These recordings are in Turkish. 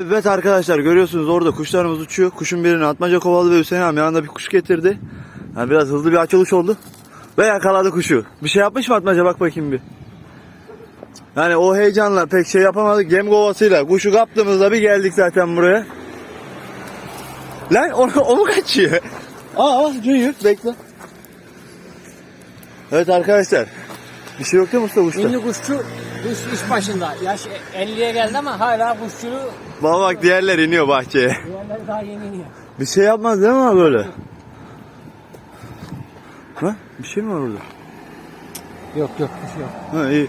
Evet arkadaşlar görüyorsunuz orada kuşlarımız uçuyor. Kuşun birini atmaca kovalı ve Hüseyin abi yanında bir kuş getirdi. Yani biraz hızlı bir açılış oldu. Ve yakaladı kuşu. Bir şey yapmış mı atmaca bak bakayım bir. Yani o heyecanla pek şey yapamadık. Gem kovasıyla kuşu kaptığımızda bir geldik zaten buraya. Lan o, o mu kaçıyor? Aa Junior bekle. Evet arkadaşlar. Bir şey yok değil mi usta kuşta? Ünlü kuşçu kuş iş başında. Yaş 50'ye geldi ama hala kuşçuluğu Baba bak diğerler iniyor bahçeye. diğerleri daha yeni iniyor. Bir şey yapmaz değil mi abi böyle? Ha? Bir şey mi var orada? Yok yok kuş yok. Ha iyi.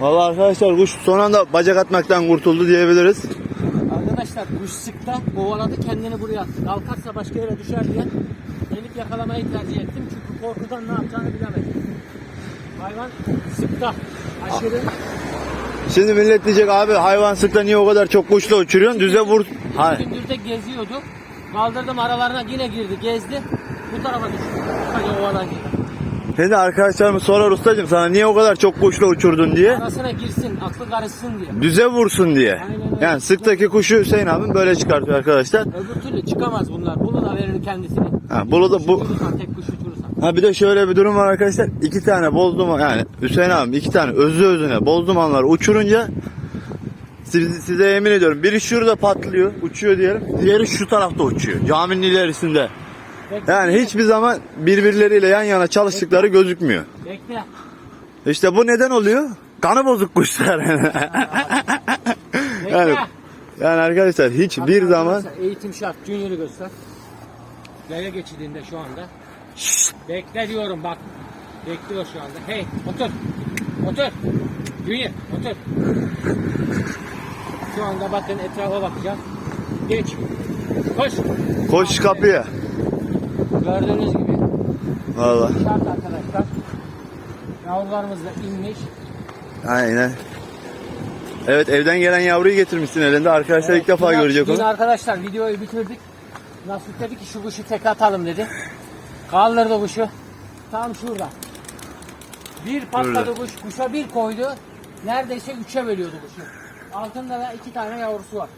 Vallahi arkadaşlar kuş son anda bacak atmaktan kurtuldu diyebiliriz. Arkadaşlar kuş sıkta kovaladı kendini buraya attı. Kalkarsa başka yere düşer diye gelip yakalamayı tercih ettim. Çünkü korkudan ne yapacağını bilemedim. Hayvan sıkta. Aşırı. Şimdi millet diyecek abi hayvan sıkta niye o kadar çok kuşla uçuruyorsun? Düze vur. Ha. Gündüz de geziyordu. Kaldırdım aralarına yine girdi gezdi. Bu tarafa düştü. Hani ovadan girdi. Şimdi arkadaşlarımız sorar ustacığım sana niye o kadar çok kuşla uçurdun diye. Arasına girsin, aklı karışsın diye. Düze vursun diye. Aynen öyle. Yani sıktaki kuşu Hüseyin abim böyle çıkartıyor arkadaşlar. Öbür türlü çıkamaz bunlar. Bunu da verir kendisini. Ha, bunu da bu tek kuş. Ha bir de şöyle bir durum var arkadaşlar. İki tane bozdum yani Hüseyin abim iki tane özü özüne bozdumanlar uçurunca siz- size yemin ediyorum biri şurada patlıyor uçuyor diyelim. Diğeri şu tarafta uçuyor. Caminin ilerisinde. Bekle, Yani hiçbir zaman birbirleriyle yan yana çalıştıkları gözükmüyor. Bekle. İşte bu neden oluyor? Kanı bozuk kuşlar. Bekle. yani, yani arkadaşlar hiçbir zaman Eğitim şart. Junior'ı göster. Yaya geçidinde şu anda. Bekle diyorum bak. Bekliyor şu anda. Hey otur. Otur. Junior otur. Şu anda bakın etrafa bakacağım. Geç. Koş. koş kapıya. Gördüğünüz gibi Valla. şart arkadaşlar. Yavrularımız da inmiş. Aynen. Evet evden gelen yavruyu getirmişsin elinde. Arkadaşlar ilk defa Dün- görecek Dün onu. arkadaşlar videoyu bitirdik. Nasip dedi ki şu kuşu tek atalım dedi. Kaldırdı kuşu. Tam şurada. Bir patladı Şurada. kuş. Kuşa bir koydu. Neredeyse üçe bölüyordu kuşu. Altında da iki tane yavrusu var.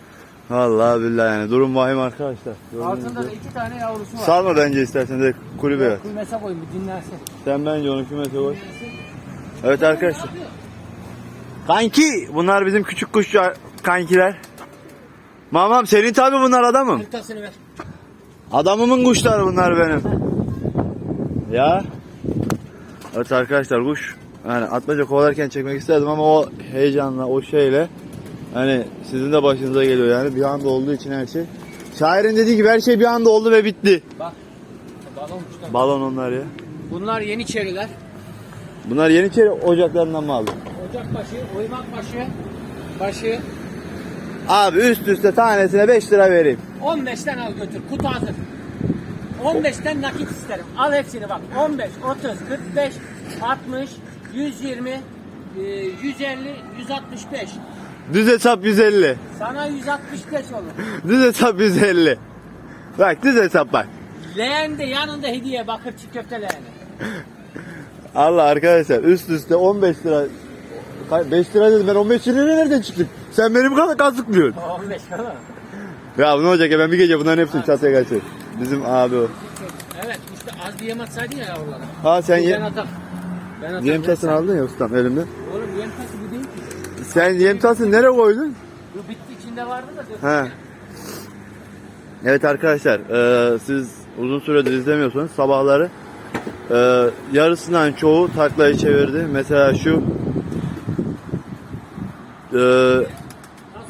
Vallahi billahi yani durum vahim arkadaşlar. Gördüğünüz Altında da gibi. iki tane yavrusu var. Salma bence istersen de kulübe at. Kümese koyun bir dinlersin. Sen bence onu kümese koy. Evet arkadaşlar. Kanki bunlar bizim küçük kuşçu kankiler. Mamam senin tabi bunlar adamım. Hırtasını ver. Adamımın kuşları bunlar benim. Ya. Evet arkadaşlar kuş. Yani atmaca kovalarken çekmek isterdim ama o heyecanla o şeyle hani sizin de başınıza geliyor yani bir anda olduğu için her şey. Şairin dediği gibi her şey bir anda oldu ve bitti. Bak. Balon kuşlar. Balon onlar ya. Bunlar yeni çeriler. Bunlar Yeniçeri ocaklarından mı aldın? Ocak başı, oymak başı, başı. Abi üst üste tanesine 5 lira vereyim. 15'ten al götür. Kutu hazır. 15'ten nakit isterim. Al hepsini bak. 15, 30, 45, 60, 120, e, 150, 165. Düz hesap 150. Sana 165 olur. Düz hesap 150. Bak düz hesap bak. Leğen de yanında hediye bakır çiğ köfte leğeni. Allah arkadaşlar üst üste 15 lira. 5 lira dedim ben 15 lira nereden çıktım? Sen benim kadar kazıklıyorsun. 15 falan. Ya ne olacak ya ben bir gece bunların hepsini çatıya kaçırdım. Bizim abi o. Evet işte az yem atsaydın ya yavrulara. Ha sen Ben ye atarım. Ben atarım. yem tasını aldın ya ustam elimde. Oğlum yem tası bu değil ki. Sen yem tasını nereye koydun? Bu bitti içinde vardı da. döktüm He. ya. Evet arkadaşlar eee, siz uzun süredir izlemiyorsanız sabahları eee, yarısından çoğu taklayı çevirdi. Mesela şu eee,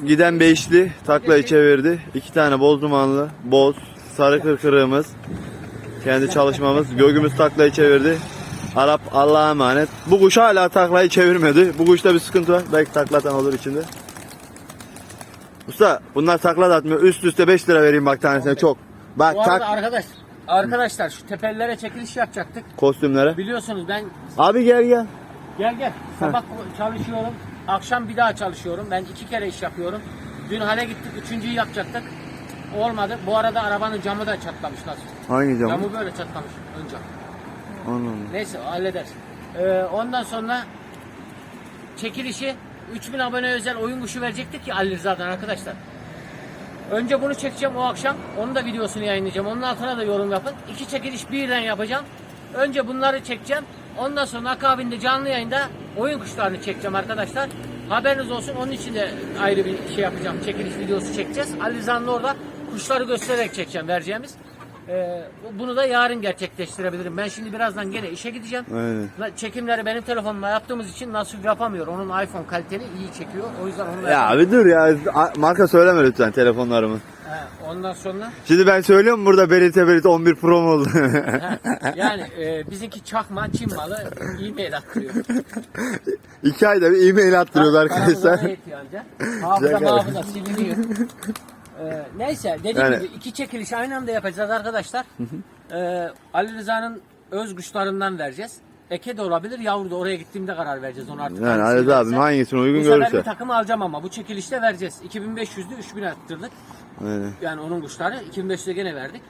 giden beşli taklayı çevirdi. İki tane boz dumanlı, boz, sarı kırkırığımız, kendi çalışmamız, gögümüz taklayı çevirdi. Arap Allah'a emanet. Bu kuş hala taklayı çevirmedi. Bu kuşta bir sıkıntı var. Belki taklatan olur içinde. Usta bunlar takla da atmıyor. Üst üste 5 lira vereyim bak tanesine çok. Bak Bu arada tak arkadaş, arkadaşlar şu tepelilere çekiliş yapacaktık. kostümlere. Biliyorsunuz ben Abi gel gel. gel gel sabah çalışıyorum. Akşam bir daha çalışıyorum. Ben iki kere iş yapıyorum. Dün hale gittik. Üçüncüyü yapacaktık. Olmadı. Bu arada arabanın camı da çatlamış nasıl? Hangi cam? Camı böyle çatlamış ön cam. Anladım. Neyse halledersin. Ee, ondan sonra çekilişi 3000 abone özel oyun kuşu verecektik ki Ali Rıza'dan arkadaşlar. Önce bunu çekeceğim o akşam. Onun da videosunu yayınlayacağım. Onun altına da yorum yapın. İki çekiliş birden yapacağım. Önce bunları çekeceğim. Ondan sonra akabinde canlı yayında oyun kuşlarını çekeceğim arkadaşlar. Haberiniz olsun. Onun için de ayrı bir şey yapacağım. Çekiliş videosu çekeceğiz. Ali Rıza'nın orada kuşları göstererek çekeceğim vereceğimiz. Ee, bunu da yarın gerçekleştirebilirim. Ben şimdi birazdan gene işe gideceğim. Aynen. Çekimleri benim telefonumla yaptığımız için nasıl yapamıyor. Onun iPhone kaliteli iyi çekiyor. O yüzden onunla Ya abi dur ya. A- Marka söyleme lütfen telefonlarımı. He, ondan sonra Şimdi ben söylüyorum burada Berit'e Berit 11 Pro mu oldu? he, yani e, bizimki çakma Çin malı e-mail attırıyor. İki ayda bir e-mail attırıyoruz arkadaşlar. Paramıza yetiyor anca. Hafıza Güzel. hafıza siliniyor. Ee, neyse dediğim Yani- gibi iki çekiliş aynı anda yapacağız arkadaşlar. Ee, Ali Rıza'nın öz kuşlarından vereceğiz. Eke de olabilir, yavru da oraya gittiğimde karar vereceğiz onu artık. Yani hangisi Ali abim verirse. hangisini uygun Bu sefer görürse. bir takımı alacağım ama bu çekilişte vereceğiz. 2500'lü 3000 arttırdık. Aynen. Yani onun kuşları 2500'e gene verdik.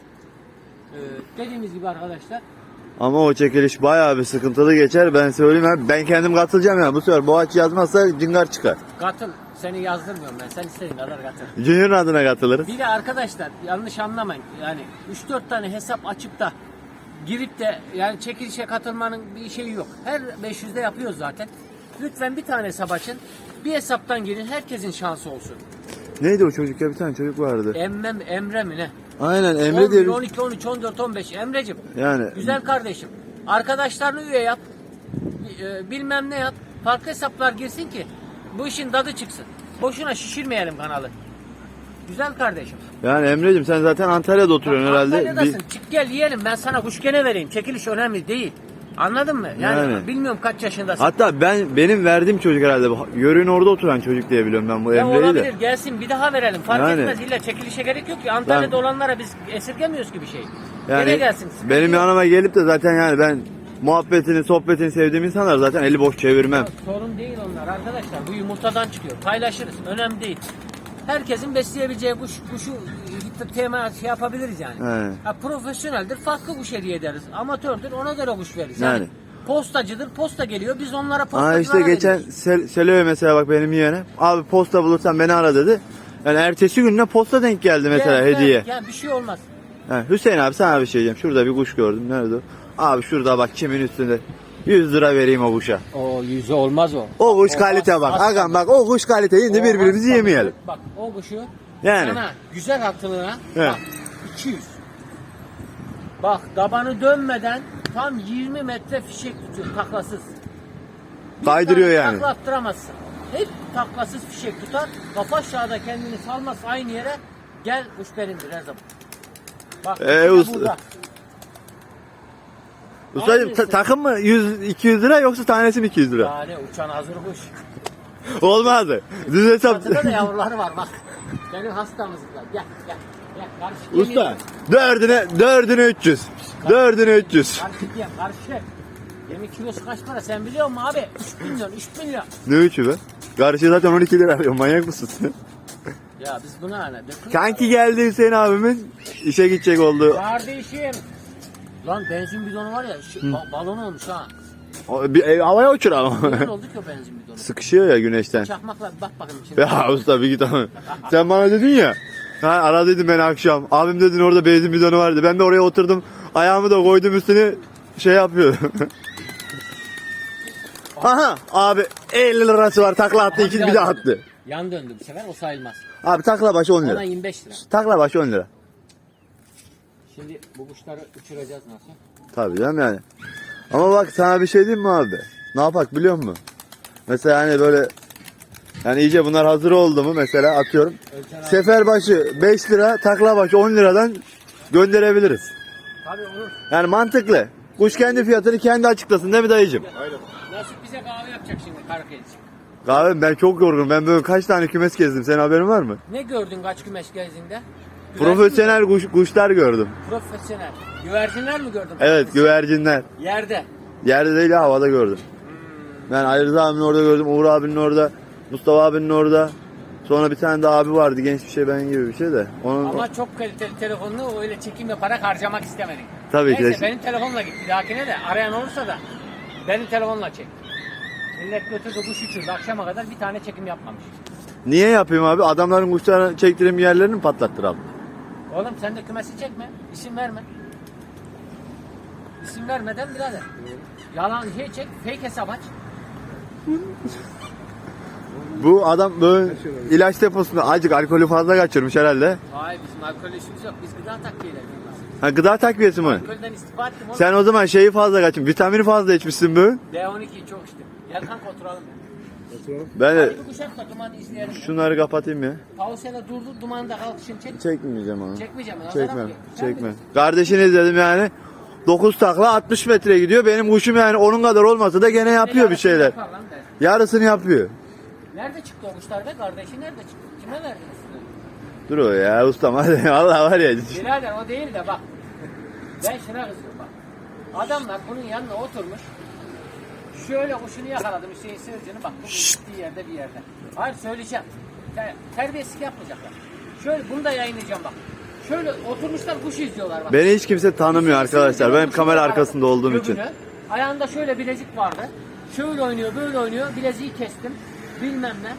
Ee, dediğimiz gibi arkadaşlar Ama o çekiliş bayağı bir sıkıntılı geçer. Ben söyleyeyim abi. Ben kendim katılacağım ya. Bu sefer Boğaç yazmazsa cingar çıkar. katıl. Seni yazdırmıyorum ben. Sen istediğin kadar katıl. Junior'ın adına katılırız. Bir de arkadaşlar yanlış anlamayın. Yani 3-4 tane hesap açıp da girip de yani çekilişe katılmanın bir şeyi yok. Her 500'de yapıyoruz zaten. Lütfen bir tane hesap açın. Bir hesaptan girin. Herkesin şansı olsun. Neydi o çocuk ya? Bir tane çocuk vardı. Emmem, Emre mi ne? Aynen Emre 11, diye bir... 12, 13, 14, 15. Emrecim. Yani Güzel kardeşim. Arkadaşlarını üye yap. e, Bilmem ne yap. Farklı hesaplar girsin ki bu işin tadı çıksın. Boşuna şişirmeyelim kanalı. Güzel kardeşim. yani Emre'cim sen zaten Antalya'da oturuyorsun herhalde. Antalya'dasın. Bir- Çık gel yiyelim. Ben sana kuş gene vereyim. Çekiliş önemli değil. Anladın mı? Yani, Yani. bilmiyorum kaç yaşındasın. Hatta ben benim verdiğim çocuk herhalde. bu- Yörüğün orada oturan çocuk diye biliyorum ben bu ya Emre'yi olabilir de. gelsin bir daha verelim. Fark Yani. etmez illa çekilişe gerek yok ki. Antalya'da olanlara biz esirgemiyoruz ki bir şey. Yani gene gelsin. benim yanıma gelip de zaten yani ben muhabbetini, sohbetini sevdiğim insanlar zaten eli boş çevirmem. Sorun değil onlar arkadaşlar. Bu yumurtadan çıkıyor. Paylaşırız. Önemli değil. Herkesin besleyebileceği kuş, kuşu e, tema şey yapabiliriz yani. He. Ha, profesyoneldir farklı kuş hediye ederiz. Amatördür ona göre kuş veririz. Yani, Yani. postacıdır posta geliyor biz onlara Aa postacılara işte geçen. Sel Selo'ya mesela bak benim yeğenim. Abi posta bulursan beni ara dedi. Yani ertesi gününe posta denk geldi mesela gel, hediye. gel, bir şey olmaz. Ha, Hüseyin abi sana bir şey diyeceğim. Şurada bir kuş gördüm. Nerede o? Abi şurada bak kimin üstünde. 100 lira vereyim o kuşa. O yüzü olmaz o. O kuş kalite bak. Agam bak o kuş kalite. Şimdi birbirimizi yemeyelim. Bak o kuşu Yani. sana güzel hakkılığına He. bak 200. Bak tabanı dönmeden tam 20 metre fişek tutuyor taklasız. Bir Kaydırıyor tane yani. Takla attıramazsın. Hep taklasız fişek tutar. Kafa aşağıda kendini salmaz aynı yere. Gel kuş benimdir her zaman. Bak Ee, de usta- burada. Ustacığım ta- takım mı 100 200 lira yoksa tanesi mi 200 lira? Yani uçan hazır kuş. Olmaz. Düz hesap. Çatıda da yavruları var bak. Benim hastamızlar. Gel gel. Gel karşı Usta dördüne dördüne 300. Dördüne 300. Karşı diyeyim karşı. Yemin kilosu kaç para sen biliyor musun abi? 3 milyon 3 milyon. Ne üçü be? Karşı zaten 12 lira arıyor. Manyak mısın? Ya biz buna dökülüyor. Kanki geldi Hüseyin abimin. işe gidecek oldu. Kardeşim. Lan benzin bidonu var ya şu, ba- balon olmuş ha. O, Bir, e, havaya uçuralım. Ne oldu ki o benzin bidonu? Sıkışıyor ya güneşten. Çakmakla bak bakayım şimdi. Ya usta bir git ama. Sen bana dedin ya. Ha, ara dedim beni akşam. Abim dedin orada benzin bidonu vardı. Ben de oraya oturdum. Ayağımı da koydum üstüne şey yapıyor. Aha abi 50 lirası var takla attı ikisi bir de attı. Yan döndü bu sefer o sayılmaz. Abi takla başı 10 Ona lira. 25 lira. Takla başı 10 lira. Şimdi bu kuşları uçuracağız nasıl? Tabii canım yani. Ama bak sana bir şey diyeyim mi abi? Ne yapak biliyor musun? Mesela hani böyle yani iyice bunlar hazır oldu mu mesela atıyorum. Ölçen abi. Sefer başı 5 lira, takla başı 10 liradan gönderebiliriz. Tabii olur. Yani mantıklı. Kuş kendi fiyatını kendi açıklasın değil mi dayıcım? Nasip bize kahve yapacak şimdi Karaköy'de. Kahvem ben çok yorgunum. Ben böyle kaç tane kümes gezdim. Senin haberin var mı? Ne gördün kaç kümeş gezdiğinde? Profesyonel kuş, kuşlar gördüm. Profesyonel. Güvercinler mi gördün? Evet güvercinler. Yerde. Yerde değil havada gördüm. Ben Ali Rıza abinin orada gördüm. Uğur abinin orada. Mustafa abinin orada. Sonra bir tane daha abi vardı genç bir şey ben gibi bir şey de. Onun Ama çok kaliteli telefonunu öyle çekim yaparak harcamak istemedik. Tabii ki Neyse benim telefonla git. Bir dahakine de arayan olursa da benim telefonla çek. Millet götürdü kuş uçurdu akşama kadar bir tane çekim yapmamış. Niye yapayım abi? Adamların kuşlarını çektireyim yerlerini mi patlattıralım? Oğlum sen de kümesi çekme. İsim verme. İsim vermeden birader. Yalan şey çek. Fake hesap aç. Bu adam böyle ilaç deposunda acık alkolü fazla kaçırmış herhalde. Hayır bizim alkol işimiz yok. Biz gıda takviyeleri yapıyoruz. Ha, gıda takviyesi mi? Alkolden istifa ettim oğlum. Sen o zaman şeyi fazla kaçın. Vitamini fazla içmişsin bu. D12'yi çok içtim. Gel kanka oturalım. Ben de Hadi bir kuşak da dumanı izleyelim. şunları kapatayım ya. Pausene durdur dumanı da kalkışın çek. Çekmeyeceğim onu. Çekmeyeceğim. nazar Çekmem. yapıyor. Sen Çekmem. bilirsin. Kardeşini izledim yani. 9 takla 60 metre gidiyor. Benim kuşum yani onun kadar olmasa da gene yapıyor bir şeyler. Yapar lan der. Yarısını yapıyor. Nerede çıktı o kuşlar be? Kardeşi nerede çıktı? Kime verdiniz? Dur o ya ustam hadi. Allah var ya. Birader o değil de bak. Ben şuna kızıyorum bak. Adamlar bunun yanına oturmuş. Şöyle kuşunu yakaladım Hüseyin Sığırcı'nı bak bu gittiği yerde bir yerde. Hayır söyleyeceğim. Te- terbiyesizlik yapmayacaklar. Şöyle bunu da yayınlayacağım bak. Şöyle oturmuşlar kuş izliyorlar bak. Beni hiç kimse tanımıyor arkadaşlar. Ben hep kamera arkasında olduğum için. Ayağında şöyle bilezik vardı. Şöyle oynuyor böyle oynuyor. Bileziği kestim. Bilmem ne.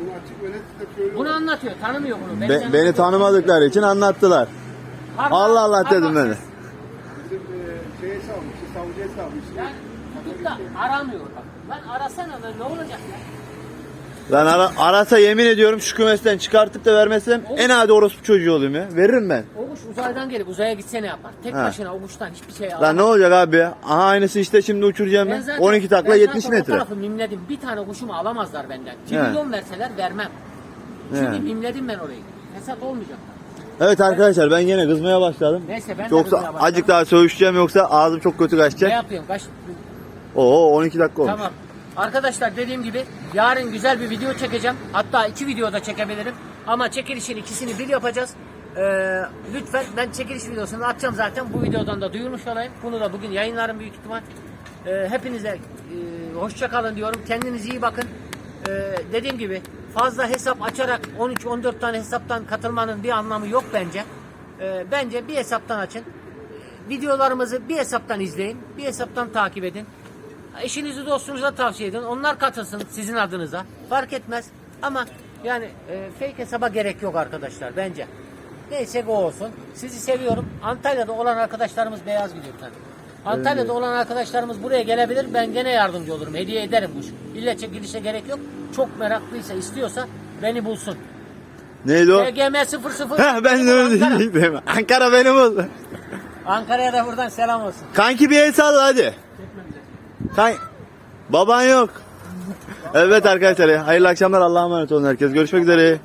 Bunu açık öyle de söylüyor. Bunu anlatıyor. Tanımıyor bunu. Be- Benden- beni tanımadıkları için anlattılar. Parmak- Allah Allah dedim ben de. Bizim e, şeye salmış, savcıya salmış. Yani tutup da aramıyor bak. Lan arasana lan ne olacak ya? Lan ara- arasa yemin ediyorum şu kümesten çıkartıp da vermezsem en adi orospu çocuğu olayım ya. Veririm ben. O kuş uzaydan gelip uzaya gitse ne yapar? Tek Ha. başına o kuştan hiçbir şey alamaz. Lan ne olacak abi ya? Aha aynısı işte şimdi uçuracağım ben. zaten- 12 takla ben 70 zaten O metre. tarafı mimledim. Bir tane kuşumu alamazlar benden. He. Trilyon verseler vermem. Çünkü He. mimledim ben orayı. Fesat olmayacak. Evet arkadaşlar ben yine kızmaya başladım. Neyse ben de kızmaya Yoksa başladım. acık daha söğüşeceğim yoksa ağzım çok kötü Ne kaçacak. yapıyorum? Kaç... Oo 12 dakika olmuş. Tamam. Arkadaşlar dediğim gibi yarın güzel bir video çekeceğim. Hatta iki video da çekebilirim. Ama çekilişin ikisini bir yapacağız. Ee, lütfen ben çekiliş videosunu atacağım zaten. Bu videodan da duyurmuş olayım. Bunu da bugün yayınlarım büyük ihtimal. Ee, hepinize e, hoşça kalın diyorum. Kendinize iyi bakın. Ee, dediğim gibi fazla hesap açarak 13-14 tane hesaptan katılmanın bir anlamı yok bence. Ee, bence bir hesaptan açın. Videolarımızı bir hesaptan izleyin. Bir hesaptan takip edin. Eşinizi dostunuza tavsiye edin. Onlar katılsın sizin adınıza. Fark etmez. Ama yani e, fake hesaba gerek yok arkadaşlar bence. Neyse o olsun. Sizi seviyorum. Antalya'da olan arkadaşlarımız beyaz gidiyor tabii. Antalya'da olan arkadaşlarımız buraya gelebilir. Ben gene yardımcı olurum. Hediye ederim kuş. İlle çekilişe gerek yok. Çok meraklıysa, istiyorsa beni bulsun. Neydi o? BGM 00 Heh, ben de öyle Ankara. Ankara benim oldu. Ankara'ya da buradan selam olsun. Kanki bir el salla hadi. Kan Baban yok. Evet arkadaşlar hayırlı akşamlar Allah'a emanet olun herkes. Görüşmek üzere.